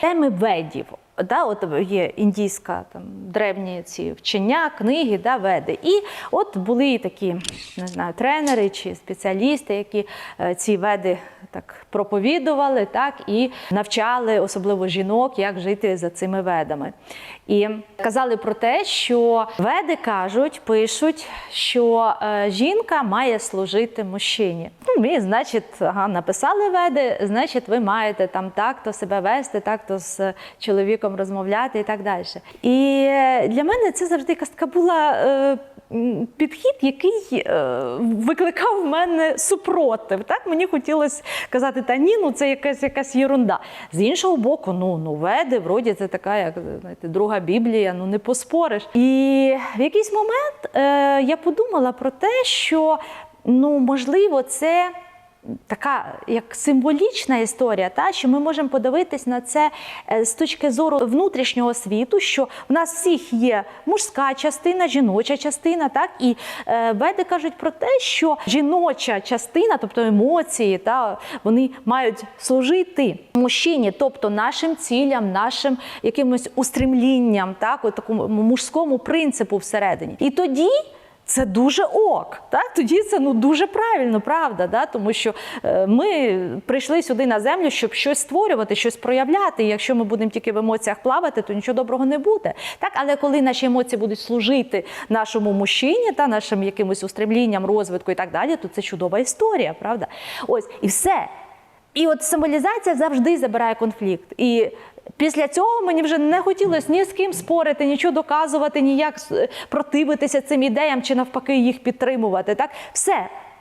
Теми ведів. Да, от є індійська там древні ці вчення, книги, да, веди. І от були такі, не знаю, тренери чи спеціалісти, які е, ці веди так проповідували, так і навчали, особливо жінок, як жити за цими ведами. І казали про те, що веди кажуть, пишуть, що е, жінка має служити мужчині. Ну, і, значить, ага, написали веди, значить, ви маєте там так-то себе вести, так-то з чоловіком розмовляти і так далі. І е, для мене це завжди якась така була. е, Підхід, який е, викликав в мене супротив. Так мені хотілося казати, та ні, ну це якась якась єрунда. З іншого боку, ну ну веди, вроді це така, як знаєте, друга Біблія, ну не поспориш. І в якийсь момент е, я подумала про те, що ну можливо, це така як символічна історія, та що ми можемо подивитись на це е, з точки зору внутрішнього світу, що в нас всіх є мужська частина, жіноча частина, так і е, веди кажуть про те, що жіноча частина, тобто емоції, та вони мають служити мужчині, тобто нашим цілям, нашим якимось устремлінням, так, от такому мужському принципу всередині. І тоді. Це дуже ок, так тоді це ну дуже правильно, правда, да? тому що е, ми прийшли сюди на землю, щоб щось створювати, щось проявляти. І якщо ми будемо тільки в емоціях плавати, то нічого доброго не буде. Так, але коли наші емоції будуть служити нашому мужчині та нашим якимось устремлінням, розвитку і так далі, то це чудова історія, правда? Ось і все. І от символізація завжди забирає конфлікт. І після цього мені вже не хотілося ні з ким спорити, нічого доказувати, ніяк е, противитися цим ідеям чи навпаки їх підтримувати. Так, все.